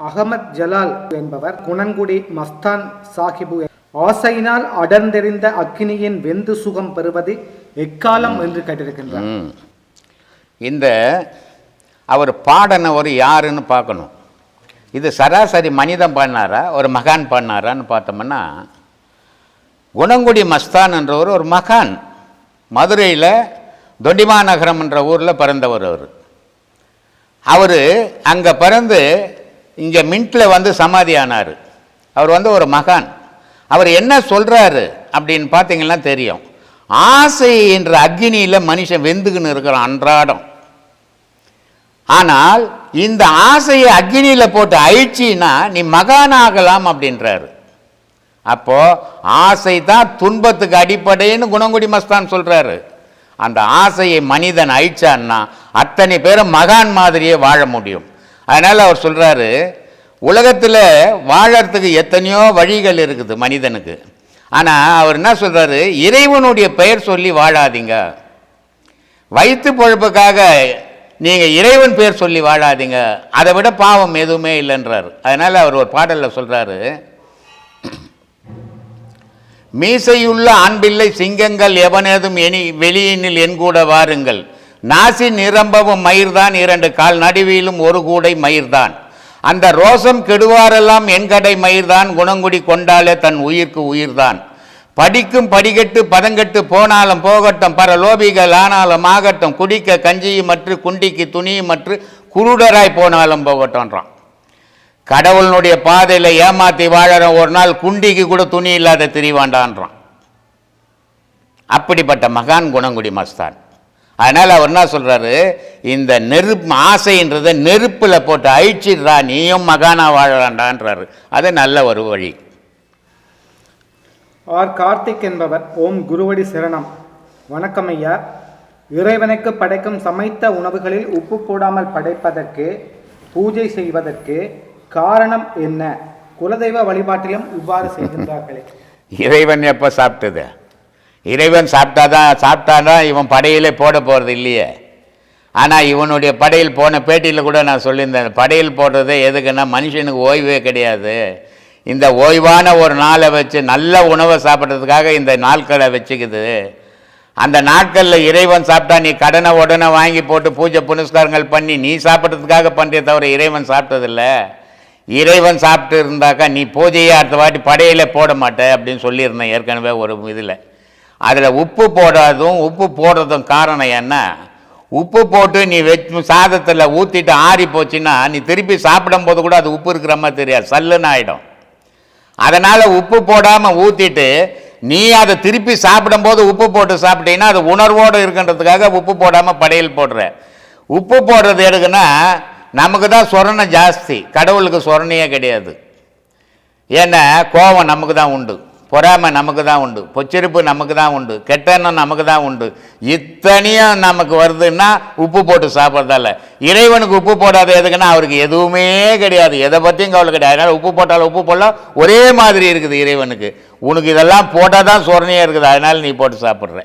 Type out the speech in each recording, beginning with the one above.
அகமத் ஜலால் என்பவர் குணங்குடி மஸ்தான் சாஹிபு ஆசையினால் அடர்ந்தெறிந்த அக்னியின் வெந்து சுகம் பெறுவது எக்காலம் என்று கேட்டிருக்கின்றார். இந்த அவர் பாடினவர் யாருன்னு பார்க்கணும். இது சராசரி மனிதன் பாடினாரா ஒரு மகான் பாடினாரான்னு பார்த்தோம்னா குணங்குடி மஸ்தான் என்றவர் ஒரு மகான். மதுரையில் தொண்டிமா நகரம் என்ற ஊரில் பிறந்தவர் அவர். அவர் அங்கே பிறந்து இங்கே மின்ட்டில் வந்து சமாதி ஆனார். அவர் வந்து ஒரு மகான். அவர் என்ன சொல்கிறாரு அப்படின்னு பார்த்தீங்கன்னா தெரியும். ஆசை என்ற அக்னியில் மனுஷன் வெந்துக்குன்னு இருக்கிறான் அன்றாடம். ஆனால் இந்த ஆசையை அக்னியில் போட்டு அழிச்சின்னா நீ மகானாகலாம் அப்படின்றாரு. அப்போது ஆசை தான் துன்பத்துக்கு அடிப்படைன்னு குணங்குடி மஸ்தான் சொல்கிறாரு அந்த ஆசையை மனிதன் அழிச்சான்னா அத்தனை பேரும் மகான் மாதிரியே வாழ முடியும். அதனால் அவர் சொல்கிறாரு உலகத்தில் வாழறதுக்கு எத்தனையோ வழிகள் இருக்குது மனிதனுக்கு. ஆனால் அவர் என்ன சொல்கிறாரு இறைவனுடைய பெயர் சொல்லி வாழாதீங்க. வயிற்று பொழப்புக்காக நீங்கள் இறைவன் பேர் சொல்லி வாழாதீங்க. அதை விட பாவம் எதுவுமே இல்லைன்றார். அதனால் அவர் ஒரு பாடலில் சொல்கிறாரு மீசையுள்ள ஆண்பிள்ளை சிங்கங்கள் எவனேதும் எனி வெளியினில் என் கூட வாருங்கள். நாசி நிரம்பவும் மயிர்தான் இரண்டு கால் நடுவிலும் ஒரு கூடை மயிர்தான். அந்த ரோசம் கெடுவாரெல்லாம் என்கடை மயிர்தான் குணங்குடி கொண்டாலே தன் உயிர்க்கு உயிர்தான். படிக்கும் படிக்கட்டு பதங்கட்டு போனாலும் போகட்டும் பரலோபிகள் ஆனாலும் ஆகட்டும் குடிக்க கஞ்சியும் மற்ற குண்டிக்கு துணியும் மற்ற குருடராய் போனாலும் போகட்டும்ன்றான். கடவுளினுடைய பாதையில் ஏமாத்தி வாழற ஒரு நாள் குண்டிக்கு கூட துணி இல்லாத திரிவாண்டான்றான். அப்படிப்பட்ட மகான் குணங்குடி மஸ்தான். அதனால் அவர் என்ன சொல்கிறாரு இந்த நெருப்பு ஆசைன்றதை நெருப்பில் போட்டு அழிச்சிடுறா நீயும் மகானா வாழலாண்டான்றாரு அது நல்ல ஒரு வழி. ஆர் கார்த்திக் என்பவர் ஓம் குருவடி சரணம். வணக்கம் ஐயா. இறைவனுக்கு படைக்கும் சமைத்த உணவுகளில் உப்பு போடாமல் படைப்பதற்கு பூஜை செய்வதற்கு காரணம் என்ன? குலதெய்வ வழிபாட்டிலும் இவ்வாறு செய்கின்றார்களே. இறைவன் எப்போ சாப்பிட்டது? இறைவன் சாப்பிட்டாதான் சாப்பிட்டாதான் இவன் படையிலே போட போகிறது இல்லையே. ஆனால் இவனுடைய படையில் போன பேட்டியில் கூட நான் சொல்லியிருந்தேன் படையில் போடுறதே எதுக்குன்னா மனுஷனுக்கு ஓய்வே கிடையாது. இந்த ஓய்வான ஒரு நாளை வச்சு நல்ல உணவை சாப்பிட்றதுக்காக இந்த நாட்களை வச்சுக்குது. அந்த நாட்களில் இறைவன் சாப்பிட்டா நீ கடனை உடனே வாங்கி போட்டு பூஜை புனஸ்காரங்கள் பண்ணி நீ சாப்பிட்றதுக்காக பண்ணுறே தவிர இறைவன் சாப்பிட்டதில்ல. இறைவன் சாப்பிட்டு இருந்தாக்கா நீ பூஜையை அடுத்த வாட்டி படையில் போட மாட்டே அப்படின்னு சொல்லியிருந்தேன் ஏற்கனவே ஒரு இதில். அதில் உப்பு போடாததும் உப்பு போடுறதும் காரணம் என்ன? உப்பு போட்டு நீ வச்சு சாதத்தில் ஊற்றிட்டு ஆறி போச்சுன்னா நீ திருப்பி சாப்பிடும்போது கூட அது உப்பு இருக்கிற மாதிரி தெரியாது சல்லுன்னு ஆகிடும் அதனால் உப்பு போடாமல் ஊற்றிட்டு நீ அதை திருப்பி சாப்பிடும்போது உப்பு போட்டு சாப்பிட்டீங்கன்னா அது உணர்வோடு இருக்கின்றதுக்காக உப்பு போடாமல் படையல் போடுற. உப்பு போடுறது எதுக்குன்னா நமக்கு தான் சொரணை ஜாஸ்தி கடவுளுக்கு சொரணையே கிடையாது. ஏன்னா கோவம் நமக்கு தான் உண்டு. பொறாமை நமக்கு தான் உண்டு. பொச்சிருப்பு நமக்கு தான் உண்டு. கெட்டெண்ணம் நமக்கு தான் உண்டு. இத்தனையும் நமக்கு வருதுன்னா உப்பு போட்டு சாப்பிட்றதால இறைவனுக்கு உப்பு போடாத எதுக்குன்னா அவருக்கு எதுவுமே கிடையாது. எதை பற்றியும் கவலை கிடையாது. அதனால் உப்பு போட்டாலும் உப்பு போடலாம். ஒரே மாதிரி இருக்குது இறைவனுக்கு. உனக்கு இதெல்லாம் போட்டால் தான் சொரணையாக இருக்குது. அதனால் நீ போட்டு சாப்பிட்ற.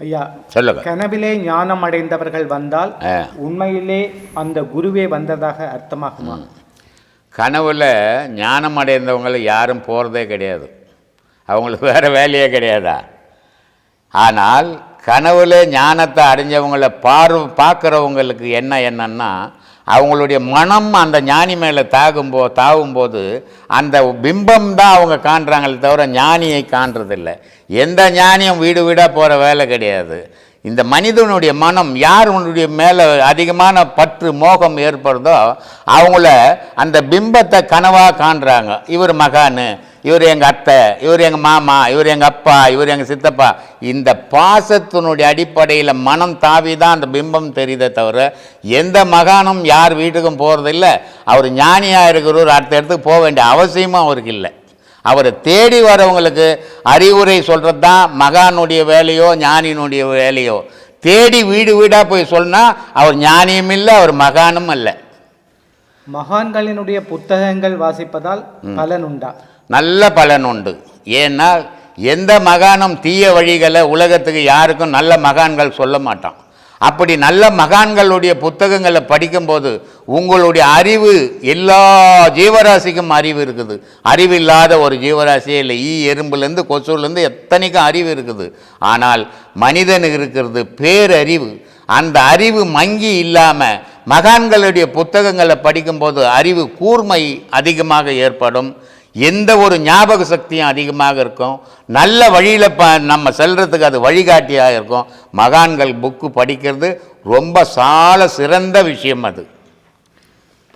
ஐயா சொல்லுங்க. கனவிலே ஞானம் அடைந்தவர்கள் வந்தால். உண்மையிலே அந்த குருவே வந்ததாக அர்த்தமாகுமா? கனவில் ஞானம் அடைந்தவங்களை யாரும் போகிறதே கிடையாது. அவங்களுக்கு வேறு வேலையே கிடையாதா? ஆனால் கனவுல ஞானத்தை அடைஞ்சவங்கள பார் பார்க்குறவங்களுக்கு என்ன என்னன்னா அவங்களுடைய மனம் அந்த ஞானி மேலே தாகும்போ தாவும்போது அந்த பிம்பம் தான் அவங்க காண்றாங்களே தவிர ஞானியை காண்றதில்ல. எந்த ஞானியும் வீடு வீடாக போகிற வேலை கிடையாது. இந்த மனிதனுடைய மனம் யார் உன்னுடைய மேலே அதிகமான பற்று மோகம் ஏற்படுதோ அவங்கள அந்த பிம்பத்தை கனவாக காண்றாங்க. இவர் மகானு இவர் எங்கள் அத்தை இவர் எங்கள் மாமா இவர் எங்கள் அப்பா இவர் எங்கள் சித்தப்பா. இந்த பாசத்தினுடைய அடிப்படையில் மனம் தாவி தான் அந்த பிம்பம் தெரியுதே தவிர எந்த மகானும் யார் வீட்டுக்கும் போகிறதில்ல அவர் ஞானியாக இருக்கிறவர் அடுத்த இடத்துக்கு போக வேண்டிய அவசியமும் அவருக்கு இல்லை. அவரை தேடி வரவங்களுக்கு அறிவுரை சொல்கிறது தான் மகானுடைய வேலையோ ஞானியினுடைய வேலையோ. தேடி வீடு வீடாக போய் சொன்னா அவர் ஞானியும் இல்லை அவர் மகானும் அல்ல. மகான்களினுடைய புத்தகங்கள் வாசிப்பதால் பலன் உண்டா நல்ல பலன் உண்டு. ஏன்னா எந்த மகானும் தீய வழிகளை உலகத்துக்கு யாருக்கும் நல்ல மகான்கள் சொல்ல மாட்டான். அப்படி நல்ல மகான்களுடைய புத்தகங்களை படிக்கும்போது உங்களுடைய அறிவு எல்லா ஜீவராசிக்கும் அறிவு இருக்குது. அறிவு இல்லாத ஒரு ஜீவராசியே இல்லை. ஈ எறும்புலேருந்து கொசுலேருந்து எத்தனைக்கும் அறிவு இருக்குது. ஆனால் மனிதனுக்கு இருக்கிறது பேரறிவு. அந்த அறிவு மங்கி இல்லாமல் மகான்களுடைய புத்தகங்களை படிக்கும்போது அறிவு கூர்மை அதிகமாக ஏற்படும். எந்த ஒரு ஞாபக சக்தியும் அதிகமாக இருக்கும். நல்ல வழியில் ப நம்ம செல்றதுக்கு அது வழிகாட்டியாக இருக்கும். மகான்கள் புக்கு படிக்கிறது ரொம்ப சால சிறந்த விஷயம் அது.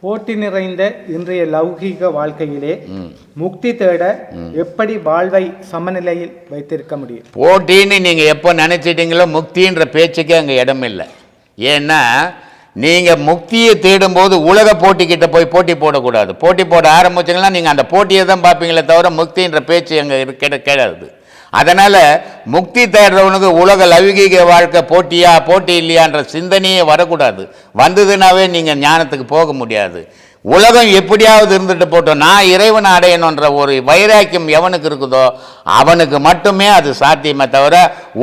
போட்டி நிறைந்த இன்றைய லௌகீக வாழ்க்கையிலே முக்தி தேட எப்படி வாழ்வை சமநிலையில் வைத்திருக்க முடியும்? போட்டின்னு நீங்கள் எப்போ நினச்சிட்டீங்களோ முக்தின்ற பேச்சுக்கே அங்கே இடம் இல்லை ஏன்னா நீங்கள் முக்தியை தேடும்போது உலக போட்டிக்கிட்ட போய் போட்டி போடக்கூடாது. போட்டி போட ஆரம்பிச்சிங்கன்னா நீங்கள் அந்த போட்டியை தான் பார்ப்பீங்களே தவிர முக்தின்ற பேச்சு எங்கே கிட கிடையாது அதனால் முக்தி தேடுறவனுக்கு உலக லௌகீக வாழ்க்கை போட்டியா போட்டி இல்லையான்ற சிந்தனையே வரக்கூடாது. வந்ததுனாவே நீங்கள் ஞானத்துக்கு போக முடியாது. உலகம் எப்படியாவது இருந்துட்டு போட்டோம். நான் இறைவனை அடையணுன்ற ஒரு வைராக்கியம் எவனுக்கு இருக்குதோ அவனுக்கு மட்டுமே அது சாத்தியமே தவிர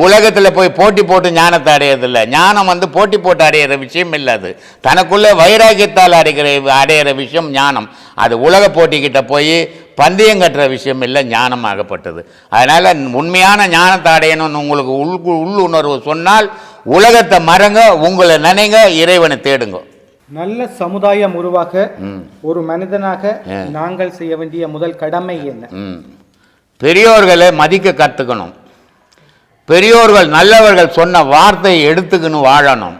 உலகத்தில் போய் போட்டி போட்டு ஞானத்தை அடையிறதில்ல. ஞானம் வந்து போட்டி போட்டு அடையிற விஷயம் இல்லை அது. தனக்குள்ளே வைராக்கியத்தால் அடைகிற அடையிற விஷயம் ஞானம். அது உலக போட்டிக்கிட்ட போய் பந்தயம் கட்டுற விஷயம் இல்லை ஞானமாகப்பட்டது. அதனால் உண்மையான ஞானத்தை அடையணும்னு உங்களுக்கு உள் உள்ளுணர்வு சொன்னால் உலகத்தை மறங்க உங்களை நினைங்க இறைவனை தேடுங்க. நல்ல சமுதாயம் உருவாக ஒரு மனிதனாக நாங்கள் செய்ய வேண்டிய முதல் கடமை என்ன? பெரியோர்களை மதிக்க கற்றுக்கணும் பெரியோர்கள் நல்லவர்கள் சொன்ன வார்த்தையை எடுத்துக்கணும் வாழணும்.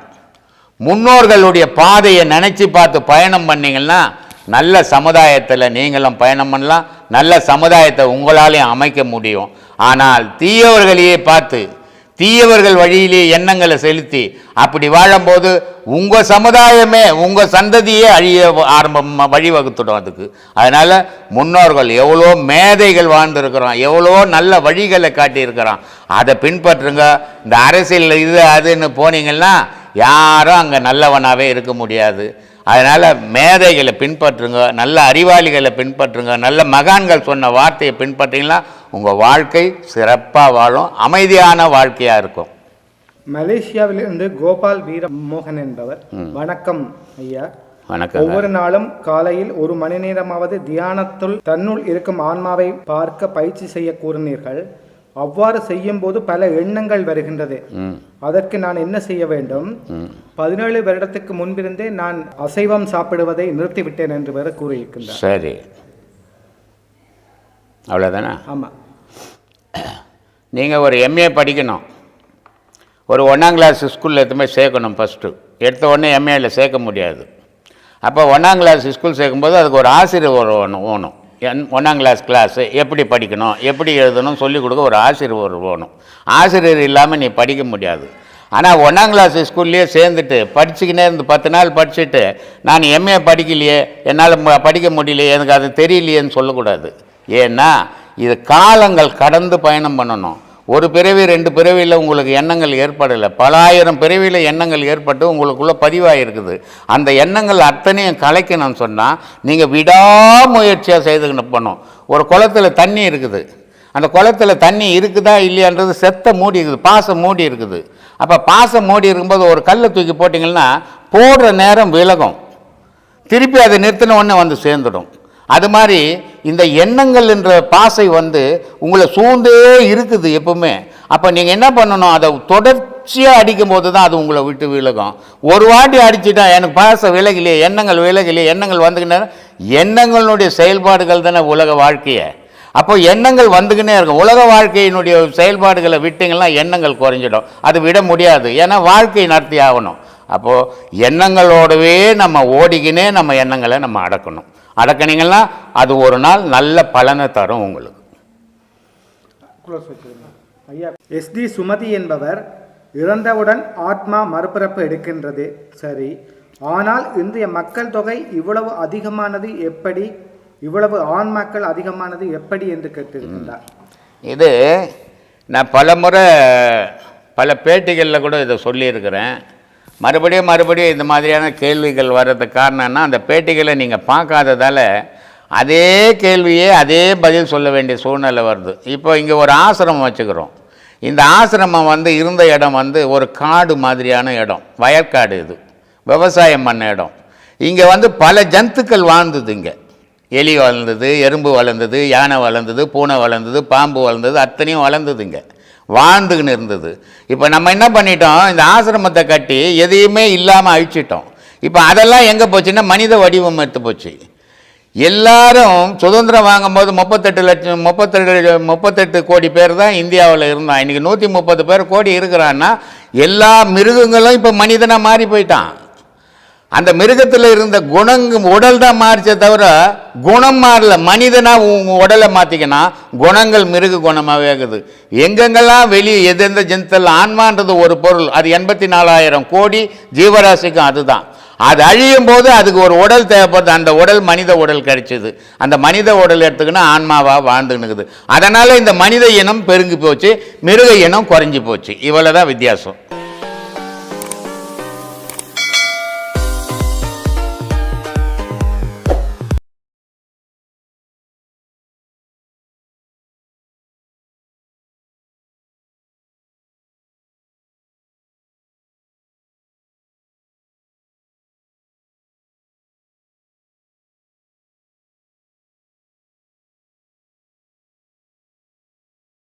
முன்னோர்களுடைய பாதையை நினச்சி பார்த்து பயணம் பண்ணீங்கன்னா நல்ல சமுதாயத்தில் நீங்களும் பயணம் பண்ணலாம். நல்ல சமுதாயத்தை உங்களாலையும் அமைக்க முடியும். ஆனால் தீயவர்களையே பார்த்து தீயவர்கள் வழியிலே எண்ணங்களை செலுத்தி அப்படி வாழும்போது உங்கள் சமுதாயமே உங்கள் சந்ததியே அழிய ஆரம்பம் வழிவகுத்துடும் அதுக்கு. அதனால் முன்னோர்கள் எவ்வளோ மேதைகள் வாழ்ந்துருக்கிறோம் எவ்வளோ நல்ல வழிகளை காட்டியிருக்கிறோம். அதை பின்பற்றுங்க. இந்த அரசியல் இது அதுன்னு போனீங்கன்னா யாரும் அங்கே நல்லவனாகவே இருக்க முடியாது. அதனால் மேதைகளை பின்பற்றுங்க நல்ல அறிவாளிகளை பின்பற்றுங்க நல்ல மகான்கள் சொன்ன வார்த்தையை பின்பற்றிங்கன்னா உங்கள் வாழ்க்கை சிறப்பாக வாழும் அமைதியான வாழ்க்கையாக இருக்கும். மலேசியாவிலிருந்து கோபால் வீர மோகன் என்பவர் வணக்கம் ஐயா. வணக்கம். ஒவ்வொரு நாளும் காலையில் ஒரு மணி நேரமாவது தியானத்துள் தன்னுள் இருக்கும் ஆன்மாவை பார்க்க பயிற்சி செய்ய கூறினீர்கள். அவ்வாறு செய்யும் போது பல எண்ணங்கள் வருகின்றது. அதற்கு நான் என்ன செய்ய வேண்டும்? பதினேழு வருடத்துக்கு முன்பிருந்தே நான் அசைவம் சாப்பிடுவதை நிறுத்திவிட்டேன் என்று வேறு கூறியிருக்கின்றார். சரி. அவ்வளோதானே ஆமா. நீங்கள் ஒரு எம்ஏ படிக்கணும். ஒரு ஒன்றாம் கிளாஸ் ஸ்கூலில் எடுத்துமே சேர்க்கணும் ஃபஸ்ட்டு எடுத்த உடனே எம்ஏல சேர்க்க முடியாது. அப்போ ஒன்றாம் கிளாஸ் ஸ்கூல் சேர்க்கும்போது அதுக்கு ஒரு ஆசிரியர் ஒரு ஒன்று வேணும். என் ஒன்றாம் கிளாஸ் கிளாஸு எப்படி படிக்கணும் எப்படி எழுதணும் சொல்லிக் கொடுக்க ஒரு ஆசிரியர் ஒரு வேணும். ஆசிரியர் இல்லாமல் நீ படிக்க முடியாது. ஆனால் ஒன்றாம் கிளாஸ் ஸ்கூல்லையே சேர்ந்துட்டு படிச்சுக்கினே இருந்து பத்து நாள் படிச்சுட்டு நான் எம்ஏ படிக்கலையே என்னால் படிக்க முடியலையே எனக்கு அது தெரியலையேன்னு சொல்லக்கூடாது. ஏன்னா இது காலங்கள் கடந்து பயணம் பண்ணணும். ஒரு பிறவி ரெண்டு பிறவியில் உங்களுக்கு எண்ணங்கள் ஏற்படலை. பல ஆயிரம் பிறவியில் எண்ணங்கள் ஏற்பட்டு உங்களுக்குள்ளே பதிவாயிருக்குது. அந்த எண்ணங்கள் அத்தனையும் கலைக்கணும்னு சொன்னால் நீங்கள் விடாமுயற்சியாக செய்துக்கணும் பண்ணும் ஒரு குளத்துல தண்ணி இருக்குது. அந்த குளத்துல தண்ணி இருக்குதா இல்லையான்றது செத்த மூடி இருக்குது. பாசம் மூடி இருக்குது. அப்போ பாசம் மூடி இருக்கும்போது ஒரு கல்லை தூக்கி போட்டிங்கன்னா போடுற நேரம் விலகும். திருப்பி அதை நிறுத்தின உடனே வந்து சேர்ந்துடும். அது மாதிரி இந்த எண்ணங்கள் என்ற பாசை வந்து உங்களை சூழ்ந்தே இருக்குது எப்பவுமே. அப்போ நீங்கள் என்ன பண்ணணும்? அதை தொடர்ச்சியாக அடிக்கும் போது தான் அது உங்களை விட்டு விலகும். ஒரு வாட்டி அடிச்சுட்டா எனக்கு பாசை விலகிலே எண்ணங்கள் விலகிலே எண்ணங்கள் வந்துக்கிட்டே எண்ணங்களுடைய செயல்பாடுகள் தானே உலக வாழ்க்கையை. அப்போ எண்ணங்கள் வந்துக்கினே இருக்கும். உலக வாழ்க்கையினுடைய செயல்பாடுகளை விட்டிங்கன்னா எண்ணங்கள் குறைஞ்சிடும். அது விட முடியாது. ஏன்னா வாழ்க்கை நடத்தி ஆகணும். அப்போது எண்ணங்களோடவே நம்ம ஓடிக்கினே நம்ம எண்ணங்களை நம்ம அடக்கணும். அடக்குனீங்கன்னா அது ஒரு நாள் நல்ல பலனை தரும் உங்களுக்கு. ஐயா எஸ்டி சுமதி என்பவர் இறந்தவுடன் ஆத்மா மறுபிறப்பு எடுக்கின்றது. சரி. ஆனால் இன்றைய மக்கள் தொகை இவ்வளவு அதிகமானது எப்படி? இவ்வளவு ஆன்மாக்கள் அதிகமானது எப்படி என்று கேட்டிருக்கின்றார். இது நான் பல முறை பல பேட்டிகளில் கூட இதை சொல்லியிருக்கிறேன். மறுபடியும் மறுபடியும் இந்த மாதிரியான கேள்விகள் வர்றதுக்கு காரணம்னா அந்த பேட்டிகளை நீங்கள் பார்க்காததால் அதே கேள்வியே அதே பதில் சொல்ல வேண்டிய சூழ்நிலை வருது. இப்போ இங்கே ஒரு ஆசிரமம் வச்சுக்கிறோம். இந்த ஆசிரமம் வந்து இருந்த இடம் வந்து ஒரு காடு மாதிரியான இடம். வயற்காடு இது. விவசாயம் பண்ண இடம். இங்கே வந்து பல ஜந்துக்கள் வாழ்ந்தது இங்கே. எலி வளர்ந்தது எறும்பு வளர்ந்தது யானை வளர்ந்தது பூனை வளர்ந்தது பாம்பு வளர்ந்தது அத்தனையும் வளர்ந்தது இங்கே. வாழ்ந்துக்கின்னு இருந்தது. இப்போ நம்ம என்ன பண்ணிட்டோம்? இந்த ஆசிரமத்தை கட்டி எதையுமே இல்லாமல் அழிச்சிட்டோம். இப்போ அதெல்லாம் எங்கே போச்சுன்னா மனித வடிவம் எடுத்து போச்சு. எல்லாரும் சுதந்திரம் வாங்கும்போது முப்பத்தெட்டு லட்சம் முப்பத்தெட்டு முப்பத்தெட்டு கோடி பேர் தான் இந்தியாவில் இருந்தான். இன்றைக்கி நூற்றி முப்பது பேர் கோடி இருக்கிறான்னா எல்லா மிருகங்களும் இப்போ மனிதனாக மாறி போயிட்டான். அந்த மிருகத்தில் இருந்த குணங்க உடல் தான் மாறிச்சே தவிர குணம் மாறல. மனிதனா உங்கள் உடலை மாற்றிக்கினா குணங்கள் மிருக குணமாகவே இருக்குது. எங்கெங்கெல்லாம் வெளியே எந்தெந்த ஜென்தல் ஆன்மான்றது ஒரு பொருள் அது எண்பத்தி நாலாயிரம் கோடி ஜீவராசிக்கும் அதுதான். அது அழியும் போது அதுக்கு ஒரு உடல் தேவைப்படுது. அந்த உடல் மனித உடல் கிடைச்சிது. அந்த மனித உடல் எடுத்துக்கினா ஆன்மாவா வாழ்ந்துன்னுக்குது. அதனால் இந்த மனித இனம் பெருங்கி போச்சு மிருக இனம் குறைஞ்சி போச்சு. இவ்வளோ தான் வித்தியாசம்.